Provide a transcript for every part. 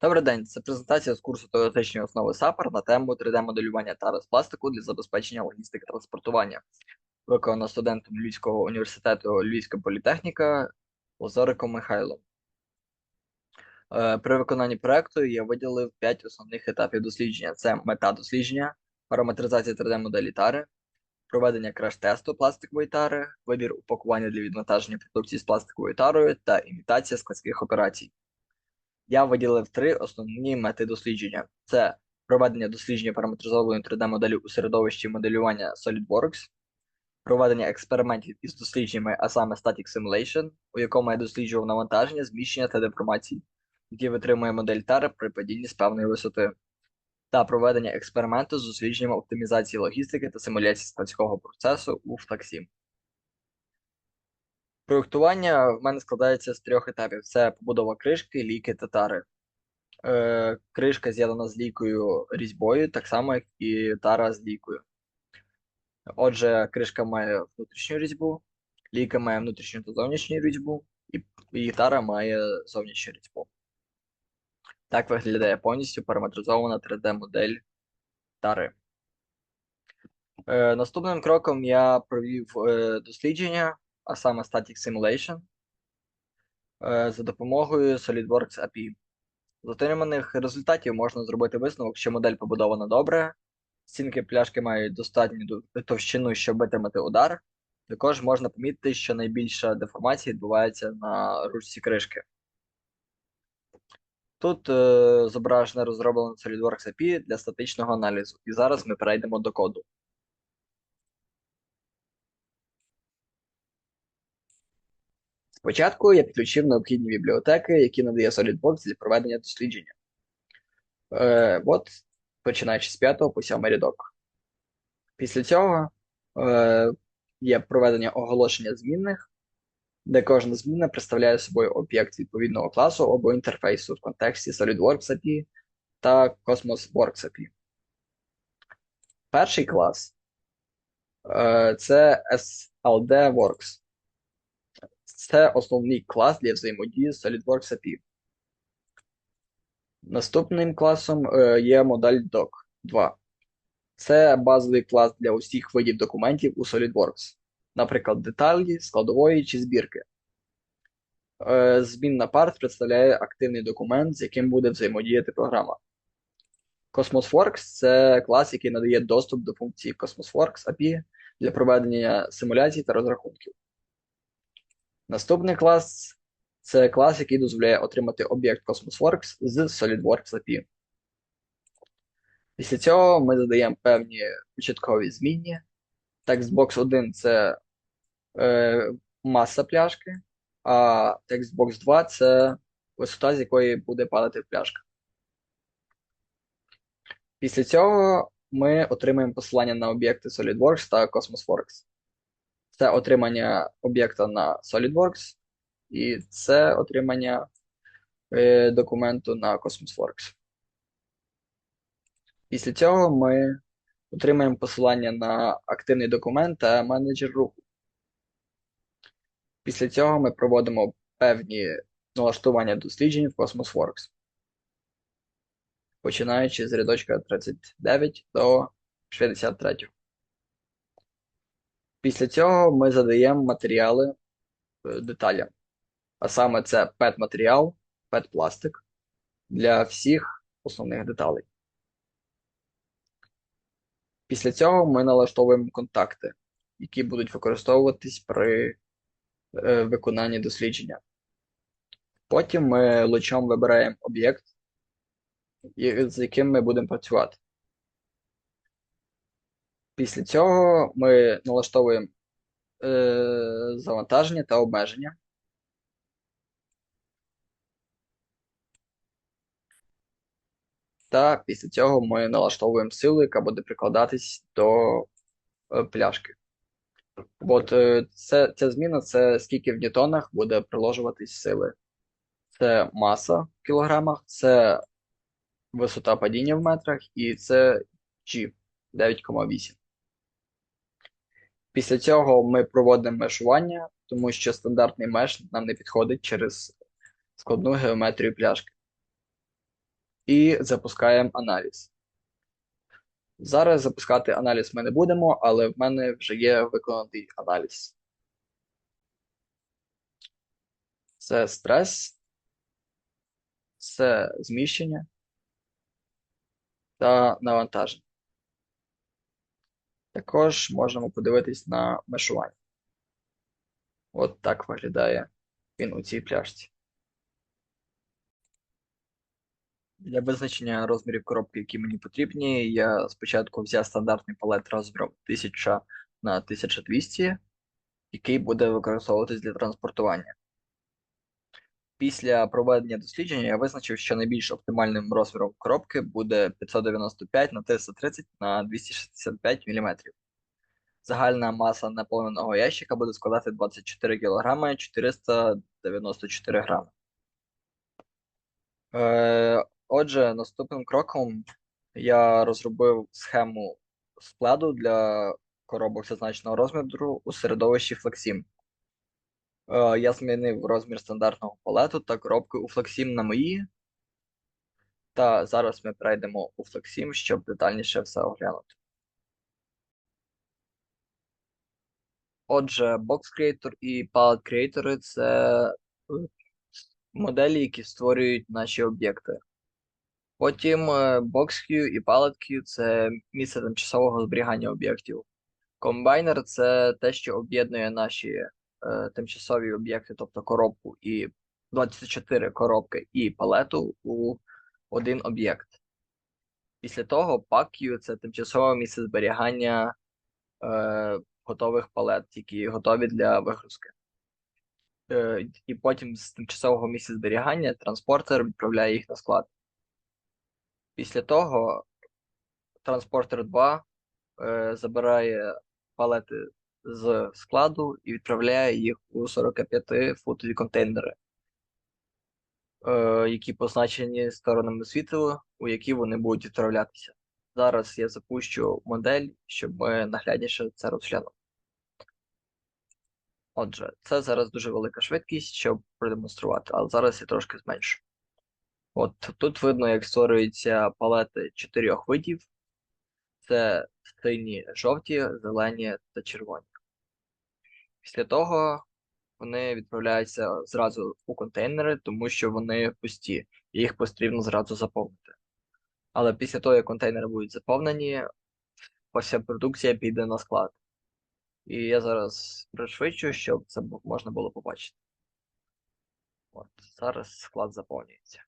Добрий день, це презентація з курсу теоретичні основи САПАР на тему 3D-моделювання тари з пластику для забезпечення логістики транспортування, виконано студентом Львівського університету Львівська політехніка Лазариком Михайлом. Е, При виконанні проекту я виділив 5 основних етапів дослідження: це мета дослідження, параметризація 3D-моделі тари, проведення краш-тесту пластикової тари, вибір упакування для відвантаження продукції з пластиковою тарою та імітація складських операцій. Я виділив три основні мети дослідження: це проведення дослідження параметризованої 3D-моделі у середовищі моделювання SolidWorks, проведення експериментів із дослідженнями, а саме Static Simulation, у якому я досліджував навантаження, зміщення та деформації, які витримує модель тари при падінні з певної висоти, та проведення експерименту з дослідженням оптимізації логістики та симуляції складського процесу у FTAC-7. Проєктування в мене складається з трьох етапів: це побудова кришки, ліки та тари. Е, кришка з'єднана з лійкою різьбою, так само, як і тара з лійкою. Отже, кришка має внутрішню різьбу, лійка має внутрішню та зовнішню різьбу, і, і тара має зовнішню різьбу. Так виглядає повністю параметризована 3D-модель тари. Е, наступним кроком я провів е, дослідження, а саме Static Simulation, е, за допомогою SolidWorks API. З отриманих результатів можна зробити висновок, що модель побудована добре, стінки пляшки мають достатню товщину, щоб витримати удар. Також можна помітити, що найбільша деформація відбувається на ручці кришки. Тут е, зображено розроблено SolidWorks API для статичного аналізу, і зараз ми перейдемо до коду. Спочатку я підключив необхідні бібліотеки, які надає SolidWorks для проведення дослідження. Е, От, починаючи з 5 по 7 рядок. Після цього е, є проведення оголошення змінних, де кожна зміна представляє собою об'єкт відповідного класу або інтерфейсу в контексті SolidWorks API та CosmosWorks API. Перший клас е, це SLDWorks. Це основний клас для взаємодії з SolidWorks API. Наступним класом е, є модель Doc 2. Це базовий клас для усіх видів документів у SolidWorks, наприклад, деталі, складової чи збірки. Е, змінна парт представляє активний документ, з яким буде взаємодіяти програма. CosmosWorks це клас, який надає доступ до функції CosmosWorks API для проведення симуляцій та розрахунків. Наступний клас це клас, який дозволяє отримати об'єкт CosmosWorks з SolidWorks API. Після цього ми задаємо певні початкові змінні. Textbox 1 це е, маса пляшки, а Textbox 2 це висота, з якої буде падати пляшка. Після цього ми отримаємо посилання на об'єкти SolidWorks та CosmosWorks. Це отримання об'єкта на SolidWorks, і це отримання е, документу на CosmosWorks. Після цього ми отримаємо посилання на активний документ та менеджер руху. Після цього ми проводимо певні налаштування досліджень в CosmosWorks, починаючи з рядочка 39 до 63. Після цього ми задаємо матеріали е, деталям. А саме це PET-матеріал, PET-пластик для всіх основних деталей. Після цього ми налаштовуємо контакти, які будуть використовуватись при е, виконанні дослідження. Потім ми лучом вибираємо об'єкт, з яким ми будемо працювати. Після цього ми налаштовуємо е, завантаження та обмеження. Та після цього ми налаштовуємо силу, яка буде прикладатись до е, пляшки. От е, це, ця зміна це скільки в ньютонах буде приложуватись сили. Це маса в кілограмах, це висота падіння в метрах і це G 9,8. Після цього ми проводимо мешування, тому що стандартний меш нам не підходить через складну геометрію пляшки. і запускаємо аналіз. Зараз запускати аналіз ми не будемо, але в мене вже є виконаний аналіз. Це стрес, це зміщення та навантаження. Також можемо подивитись на мешування. От так виглядає він у цій пляшці. Для визначення розмірів коробки, які мені потрібні, я спочатку взяв стандартний палет розміром 1000 на 1200, який буде використовуватись для транспортування. Після проведення дослідження я визначив, що найбільш оптимальним розміром коробки буде 595 на 330 на 265 мм. Загальна маса наповненого ящика буде складати 24 кг 494 грами. Е, Отже, наступним кроком я розробив схему складу для коробок зазначеного розміру у середовищі Flexim. Е, Я змінив розмір стандартного палету та коробки у Flexim на мої. Та зараз ми перейдемо у Flexim, щоб детальніше все оглянути. Отже, Box Creator і Palette Creator – це е, моделі, які створюють наші об'єкти. Потім е, BoxQ і PalletQ – це місце тимчасового зберігання об'єктів. Комбайнер це те, що об'єднує наші тимчасові об'єкти, тобто коробку і 24 коробки і палету у один об'єкт. Після того PackQ – це тимчасове місце зберігання е, готових палет, які готові для вигрузки. Е, і потім з тимчасового місця зберігання транспортер відправляє їх на склад. Після того транспортер 2 е, забирає палети з складу і відправляє їх у 45-футові контейнери, е, які позначені сторонами світла, у які вони будуть відправлятися. Зараз я запущу модель, щоб ми наглядніше це розглянули. Отже, це зараз дуже велика швидкість, щоб продемонструвати, але зараз я трошки зменшу. От тут видно, як створюються палети чотирьох видів: це сині, жовті, зелені та червоні. Після того вони відправляються зразу у контейнери, тому що вони пусті, і їх потрібно зразу заповнити. Але після того, як контейнери будуть заповнені, вся продукція піде на склад. І я зараз пришвидшу, щоб це можна було побачити. От, зараз склад заповнюється.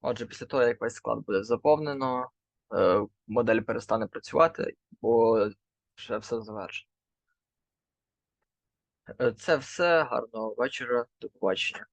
Отже, після того, як весь склад буде заповнено, е, модель перестане працювати, бо вже все завершено. Е, Це все. Гарного вечора. До побачення.